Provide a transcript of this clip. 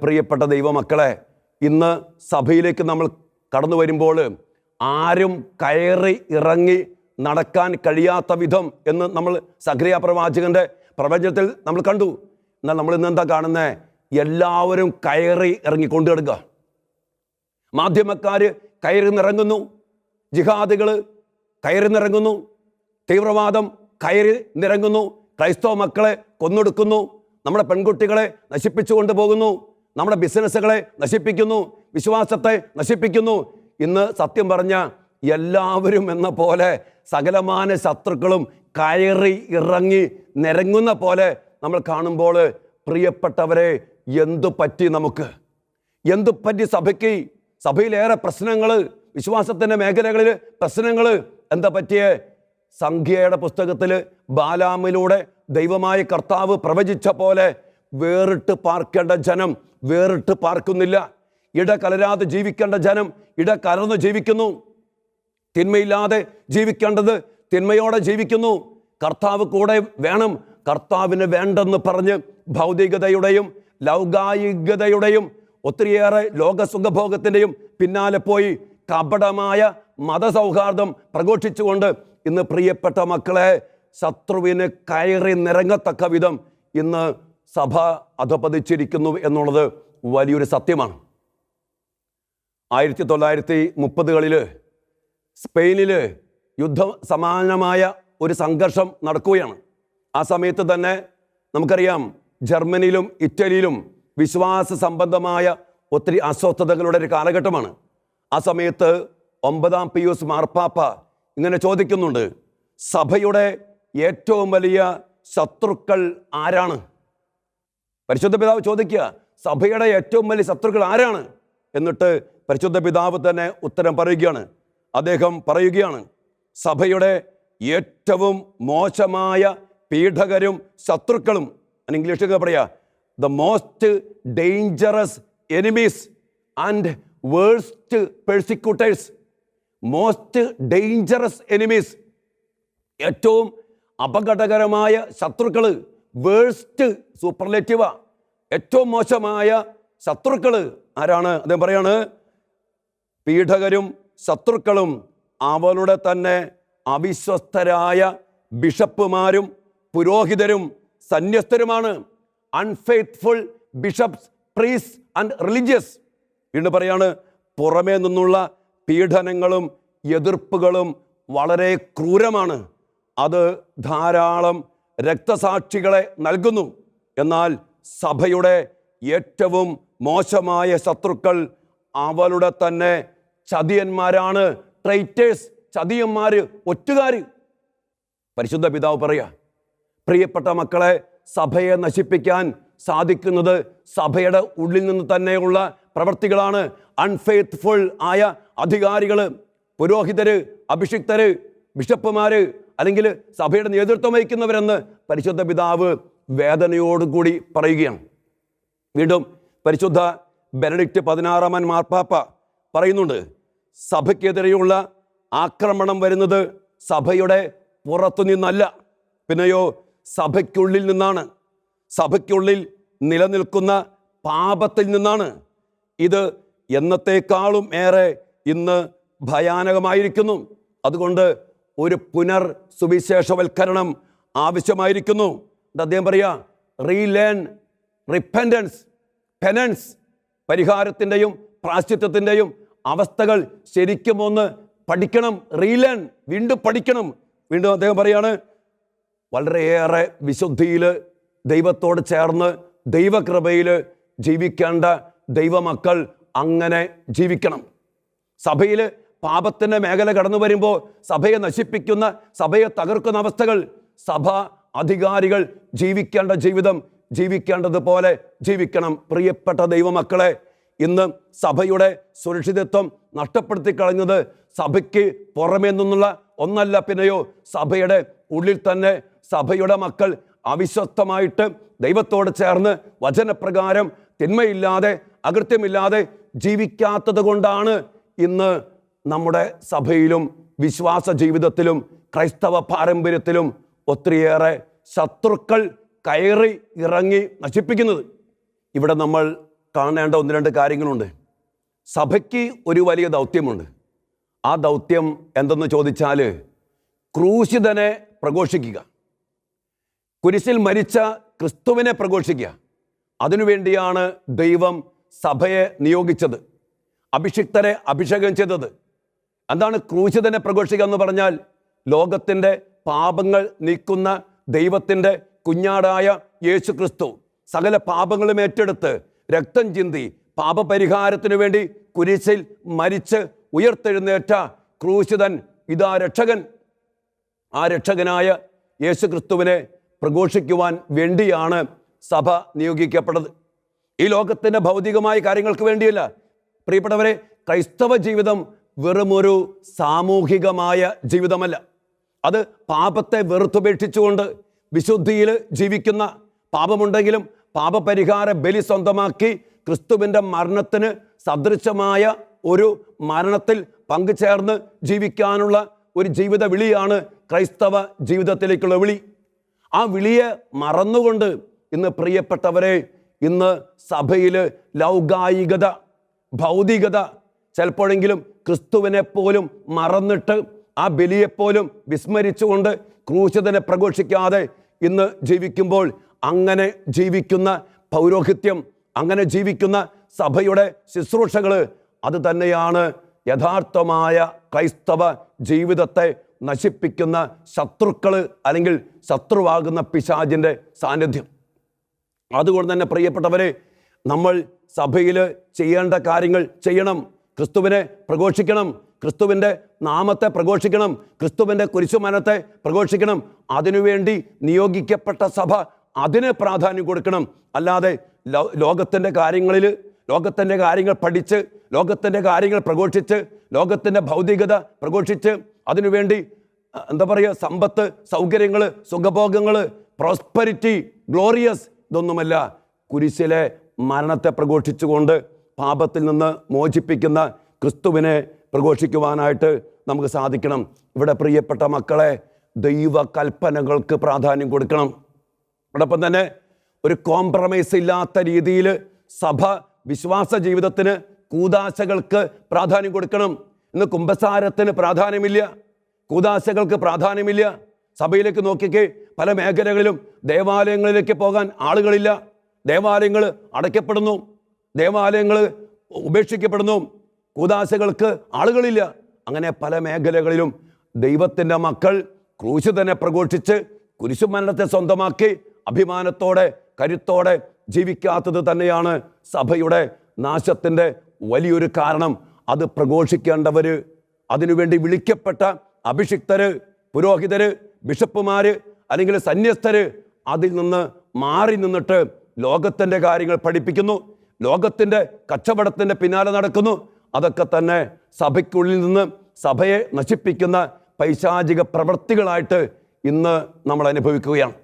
പ്രിയപ്പെട്ട ദൈവമക്കളെ ഇന്ന് സഭയിലേക്ക് നമ്മൾ കടന്നു വരുമ്പോൾ ആരും കയറി ഇറങ്ങി നടക്കാൻ കഴിയാത്ത വിധം എന്ന് നമ്മൾ സക്രിയ പ്രവാചകന്റെ പ്രപഞ്ചത്തിൽ നമ്മൾ കണ്ടു. എന്നാൽ നമ്മൾ ഇന്ന് എന്താ കാണുന്നത് എല്ലാവരും കയറി ഇറങ്ങി കിടക്കുക മാധ്യമക്കാർ കയറി നിറങ്ങുന്നു. ജിഹാദികൾ കയറി നിറങ്ങുന്നു. തീവ്രവാദം കയറി നിറങ്ങുന്നു. ക്രൈസ്തവ മക്കളെ കൊന്നൊടുക്കുന്നു. നമ്മുടെ പെൺകുട്ടികളെ നശിപ്പിച്ചു കൊണ്ടുപോകുന്നു നമ്മുടെ ബിസിനസ്സുകളെ നശിപ്പിക്കുന്നു വിശ്വാസത്തെ നശിപ്പിക്കുന്നു. ഇന്ന് സത്യം പറഞ്ഞ എല്ലാവരും എന്ന പോലെ സകലമാന ശത്രുക്കളും കയറി ഇറങ്ങി നിരങ്ങുന്ന പോലെ നമ്മൾ കാണുമ്പോൾ പ്രിയപ്പെട്ടവരെ എന്തു പറ്റി നമുക്ക്? എന്തു പറ്റി സഭയ്ക്ക്? സഭയിലേറെ പ്രശ്നങ്ങൾ വിശ്വാസത്തിന്റെ മേഖലകളിൽ പ്രശ്നങ്ങൾ. എന്താ പറ്റിയ? സംഖ്യയുടെ പുസ്തകത്തിൽ ബാലാമിലൂടെ ദൈവമായ കർത്താവ് പ്രവചിച്ച പോലെ വേറിട്ട് പാർക്കേണ്ട ജനം വേറിട്ട് പാർക്കുന്നില്ല. ഇട കലരാതെ ജീവിക്കേണ്ട ജനം ഇട കലർന്ന് ജീവിക്കുന്നു. തിന്മയില്ലാതെ ജീവിക്കേണ്ടത് തിന്മയോടെ ജീവിക്കുന്നു. കർത്താവ് കൂടെ വേണം കർത്താവിന് വേണ്ടെന്ന് പറഞ്ഞ് ഭൗതികതയുടെയും ലൗകായികതയുടെയും ഒത്തിരിയേറെ ലോകസുഖഭോഗത്തിന്റെയും പിന്നാലെ പോയി കപടമായ മതസൗഹാർദ്ദം പ്രഘോഷിച്ചുകൊണ്ട് ഇന്ന് പ്രിയപ്പെട്ട മക്കളെ ശത്രുവിന് കയറി നിരങ്ങത്തക്ക വിധം ഇന്ന് സഭ അധപതിച്ചിരിക്കുന്നു എന്നുള്ളത് വലിയൊരു സത്യമാണ്. ആയിരത്തി തൊള്ളായിരത്തി മുപ്പതുകളിൽ സ്പെയിനിൽ യുദ്ധ സമാനമായ ഒരു സംഘർഷം നടക്കുകയാണ്. ആ സമയത്ത് തന്നെ നമുക്കറിയാം ജർമ്മനിയിലും ഇറ്റലിയിലും വിശ്വാസ സംബന്ധമായ ഒത്തിരി അസ്വസ്ഥതകളുടെ ഒരു കാലഘട്ടമാണ്. ആ സമയത്ത് ഒമ്പതാം പിയൂസ് മാർപ്പാപ്പ ഇങ്ങനെ ചോദിക്കുന്നുണ്ട് സഭയുടെ ഏറ്റവും വലിയ ശത്രുക്കൾ ആരാണ്? പരിശുദ്ധ പിതാവ് ചോദിക്കുക സഭയുടെ ഏറ്റവും വലിയ ശത്രുക്കൾ ആരാണ്? എന്നിട്ട് പരിശുദ്ധ പിതാവ് തന്നെ ഉത്തരം പറയുകയാണ്. അദ്ദേഹം പറയുകയാണ് സഭയുടെ ഏറ്റവും മോശമായ പീഡകരും ശത്രുക്കളും ഇംഗ്ലീഷിൽ പറയാ the most dangerous enemies and worst persecutors most dangerous enemies ഏറ്റവും അപകടകരമായ ശത്രുക്കൾ വേഴ്സ്റ്റ് സൂപ്പർലേറ്റീവ. ഏറ്റവും മോശമായ ശത്രുക്കൾ ആരാണ്? അദ്ദേഹം പറയാണ് പീഡകരും ശത്രുക്കളും അവളുടെ തന്നെ അവിശ്വസ്തരായ ബിഷപ്പുമാരും പുരോഹിതരും സന്യസ്തരുമാണ്. Unfaithful bishops priests and religious വീണ്ടും പറയാണ് പുറമേ നിന്നുള്ള പീഡനങ്ങളും എതിർപ്പുകളും വളരെ ക്രൂരമാണ്. അത് ധാരാളം രക്തസാക്ഷികളെ നൽകുന്നു. എന്നാൽ സഭയുടെ ഏറ്റവും മോശമായ ശത്രുക്കൾ അവളുടെ തന്നെ ചതിയന്മാരാണ്. ട്രൈറ്റേഴ്സ് ചതിയന്മാര് ഒറ്റുകാർ. പരിശുദ്ധ പിതാവ് പറയാ പ്രിയപ്പെട്ട മക്കളെ സഭയെ നശിപ്പിക്കാൻ സാധിക്കുന്നത് സഭയുടെ ഉള്ളിൽ നിന്ന് തന്നെയുള്ള പ്രവർത്തികളാണ്. അൺഫെയ്ത്ത്ഫുൾ ആയ അധികാരികൾ പുരോഹിതര് അഭിഷിക്തര് ബിഷപ്പുമാര് അല്ലെങ്കിൽ സഭയുടെ നേതൃത്വം വഹിക്കുന്നവരെന്ന് പരിശുദ്ധ പിതാവ് വേദനയോടുകൂടി പറയുകയാണ്. വീണ്ടും പരിശുദ്ധ ബെനഡിക്റ്റ് പതിനാറാമൻ മാർപ്പാപ്പ പറയുന്നുണ്ട് സഭയ്ക്കെതിരെയുള്ള ആക്രമണം വരുന്നത് സഭയുടെ പുറത്തു നിന്നല്ല പിന്നെയോ സഭയ്ക്കുള്ളിൽ നിന്നാണ്. സഭയ്ക്കുള്ളിൽ നിലനിൽക്കുന്ന പാപത്തിൽ നിന്നാണ്. ഇത് എന്നത്തേക്കാളും ഏറെ ഇന്ന് ഭയാനകമായിരിക്കുന്നു. അതുകൊണ്ട് ഒരു പുനർ സുവിശേഷവൽക്കരണം ആവശ്യമായിരിക്കുന്നു. അദ്ദേഹം പറയാ റീലേൺ റിപ്പൻഡൻസ് പെനൻസ് പരിഹാരത്തിന്റെയും പ്രാശ്ചിത്വത്തിന്റെയും അവസ്ഥകൾ ശരിക്കും ഒന്ന് പഠിക്കണം റീലേൺ വീണ്ടും പഠിക്കണം. വീണ്ടും അദ്ദേഹം പറയാണ് വളരെയേറെ വിശുദ്ധിയിൽ ദൈവത്തോട് ചേർന്ന് ദൈവകൃപയിൽ ജീവിക്കേണ്ട ദൈവമക്കൾ അങ്ങനെ ജീവിക്കണം. സഭയിൽ പാപത്തിന്റെ മേഖല കടന്നു വരുമ്പോൾ സഭയെ നശിപ്പിക്കുന്ന സഭയെ തകർക്കുന്ന അവസ്ഥകൾ സഭ അധികാരികൾ ജീവിക്കേണ്ട ജീവിതം ജീവിക്കേണ്ടതുപോലെ ജീവിക്കണം. പ്രിയപ്പെട്ട ദൈവമക്കളെ ഇന്ന് സഭയുടെ സുരക്ഷിതത്വം നഷ്ടപ്പെടുത്തി കളഞ്ഞത് സഭയ്ക്ക് പുറമേ നിന്നുള്ള ഒന്നല്ല പിന്നെയോ സഭയുടെ ഉള്ളിൽ തന്നെ സഭയുടെ മക്കൾ അവിശ്വസ്തമായിട്ട് ദൈവത്തോട് ചേർന്ന് വചനപ്രകാരം തിന്മയില്ലാതെ അകൃത്യമില്ലാതെ ജീവിക്കാത്തത് കൊണ്ടാണ് ഇന്ന് നമ്മുടെ സഭയിലും വിശ്വാസ ജീവിതത്തിലും ക്രൈസ്തവ പാരമ്പര്യത്തിലും ഒത്തിരിയേറെ ശത്രുക്കൾ കയറി ഇറങ്ങി നശിപ്പിക്കുന്നത്. ഇവിടെ നമ്മൾ കാണേണ്ട ഒന്ന് രണ്ട് കാര്യങ്ങളുണ്ട്. സഭയ്ക്ക് ഒരു വലിയ ദൗത്യമുണ്ട്. ആ ദൗത്യം എന്തെന്ന് ചോദിച്ചാൽ ക്രൂശിതനെ പ്രഘോഷിക്കുക. കുരിശിൽ മരിച്ച ക്രിസ്തുവിനെ പ്രഘോഷിക്കുക. അതിനുവേണ്ടിയാണ് ദൈവം സഭയെ നിയോഗിച്ചത്. അഭിഷിക്തരെ അഭിഷേകം ചെയ്തത്. എന്താണ് ക്രൂശിതനെ പ്രഘോഷിക്കുക എന്ന് പറഞ്ഞാൽ ലോകത്തിന്റെ പാപങ്ങൾ നീക്കുന്ന ദൈവത്തിന്റെ കുഞ്ഞാടായ യേശു ക്രിസ്തു സകല പാപങ്ങളും ഏറ്റെടുത്ത് രക്തം ചിന്തി പാപപരിഹാരത്തിനു വേണ്ടി കുരിശിൽ മരിച്ച് ഉയർത്തെഴുന്നേറ്റ ക്രൂശിതൻ ഇതാ രക്ഷകൻ. ആ രക്ഷകനായ യേശു ക്രിസ്തുവിനെ പ്രഘോഷിക്കുവാൻ വേണ്ടിയാണ് സഭ നിയോഗിക്കപ്പെട്ടത്. ഈ ലോകത്തിന്റെ ഭൗതികമായ കാര്യങ്ങൾക്ക് വേണ്ടിയല്ല. പ്രിയപ്പെട്ടവരെ ക്രൈസ്തവ ജീവിതം വെറുമൊരു സാമൂഹികമായ ജീവിതമല്ല. അത് പാപത്തെ വെറുത്തുപേക്ഷിച്ചുകൊണ്ട് വിശുദ്ധിയിൽ ജീവിക്കുന്ന പാപമുണ്ടെങ്കിലും പാപപരിഹാര ബലി സ്വന്തമാക്കി ക്രിസ്തുവിന്റെ മരണത്തിന് സദൃശമായ ഒരു മരണത്തിൽ പങ്കുചേർന്ന് ജീവിക്കാനുള്ള ഒരു ജീവിത വിളിയാണ് ക്രൈസ്തവ ജീവിതത്തിലേക്കുള്ള വിളി. ആ വിളിയെ മറന്നുകൊണ്ട് ഇന്ന് പ്രിയപ്പെട്ടവരെ ഇന്ന് സഭയിൽ ലൗകായികത ഭൗതികത ചിലപ്പോഴെങ്കിലും ക്രിസ്തുവിനെ പോലും മറന്നിട്ട് ആ ബലിയെപ്പോലും വിസ്മരിച്ചുകൊണ്ട് ക്രൂശിതനെ പ്രഘോഷിക്കാതെ ഇന്ന് ജീവിക്കുമ്പോൾ അങ്ങനെ ജീവിക്കുന്ന പൗരോഹിത്യം അങ്ങനെ ജീവിക്കുന്ന സഭയുടെ ശുശ്രൂഷകൾ അത് തന്നെയാണ് യഥാർത്ഥമായ ക്രൈസ്തവ ജീവിതത്തെ നശിപ്പിക്കുന്ന ശത്രുക്കൾ അല്ലെങ്കിൽ ശത്രുവാകുന്ന പിശാചിന്റെ സാന്നിധ്യം. അതുകൊണ്ട് തന്നെ പ്രിയപ്പെട്ടവരെ നമ്മൾ സഭയിൽ ചെയ്യേണ്ട കാര്യങ്ങൾ ചെയ്യണം. ക്രിസ്തുവിനെ പ്രഘോഷിക്കണം. ക്രിസ്തുവിന്റെ നാമത്തെ പ്രഘോഷിക്കണം. ക്രിസ്തുവിന്റെ കുരിശുമരണത്തെ പ്രഘോഷിക്കണം. അതിനുവേണ്ടി നിയോഗിക്കപ്പെട്ട സഭ അതിന് പ്രാധാന്യം കൊടുക്കണം. അല്ലാതെ ലോകത്തിന്റെ കാര്യങ്ങളിൽ ലോകത്തിന്റെ കാര്യങ്ങൾ പഠിച്ച് ലോകത്തിന്റെ കാര്യങ്ങൾ പ്രഘോഷിച്ച് ലോകത്തിന്റെ ഭൗതികത പ്രഘോഷിച്ച് അതിനുവേണ്ടി എന്താ പറയുക സമ്പത്ത് സൗകര്യങ്ങൾ സുഖഭോഗങ്ങൾ പ്രോസ്പെരിറ്റി ഗ്ലോറിയസ് ഇതൊന്നുമല്ല. കുരിശിലെ മരണത്തെ പ്രഘോഷിച്ചുകൊണ്ട് പാപത്തിൽ നിന്ന് മോചിപ്പിക്കുന്ന ക്രിസ്തുവിനെ പ്രഘോഷിക്കുവാനായിട്ട് നമുക്ക് സാധിക്കണം. ഇവിടെ പ്രിയപ്പെട്ട മക്കളെ ദൈവ കൽപ്പനകൾക്ക് പ്രാധാന്യം കൊടുക്കണം. അതോടൊപ്പം തന്നെ ഒരു കോംപ്രമൈസ് ഇല്ലാത്ത രീതിയിൽ സഭ വിശ്വാസ ജീവിതത്തിന് കൂതാശകൾക്ക് പ്രാധാന്യം കൊടുക്കണം. ഇന്ന് കുംഭസാരത്തിന് പ്രാധാന്യമില്ല. കൂതാശകൾക്ക് പ്രാധാന്യമില്ല. സഭയിലേക്ക് നോക്കിക്കേ പല മേഖലകളിലും ദേവാലയങ്ങളിലേക്ക് പോകാൻ ആളുകളില്ല. ദേവാലയങ്ങൾ അടയ്ക്കപ്പെടുന്നു. ദേവാലയങ്ങൾ ഉപേക്ഷിക്കപ്പെടുന്നു. കൂതാശകൾക്ക് ആളുകളില്ല. അങ്ങനെ പല മേഖലകളിലും ദൈവത്തിന്റെ മക്കൾ ക്രൂശ് തന്നെ പ്രഘോഷിച്ച് കുരിശുമരണത്തെ സ്വന്തമാക്കി അഭിമാനത്തോടെ കരുത്തോടെ ജീവിക്കാത്തത് തന്നെയാണ് സഭയുടെ നാശത്തിന്റെ വലിയൊരു കാരണം. അത് പ്രഘോഷിക്കേണ്ടവർ അതിനുവേണ്ടി വിളിക്കപ്പെട്ട അഭിഷിക്തര് പുരോഹിതര് ബിഷപ്പുമാർ അല്ലെങ്കിൽ സന്യസ്തര് അതിൽ നിന്ന് മാറി നിന്നിട്ട് ലോകത്തിന്റെ കാര്യങ്ങൾ പഠിപ്പിക്കുന്നു. ലോകത്തിന്റെ കച്ചവടത്തിന്റെ പിന്നാലെ നടക്കുന്നു. അതൊക്കെ തന്നെ സഭയ്ക്കുള്ളിൽ നിന്ന് സഭയെ നശിപ്പിക്കുന്ന പൈശാചിക പ്രവൃത്തികളായിട്ട് ഇന്ന് നമ്മൾ അനുഭവിക്കുകയാണ്.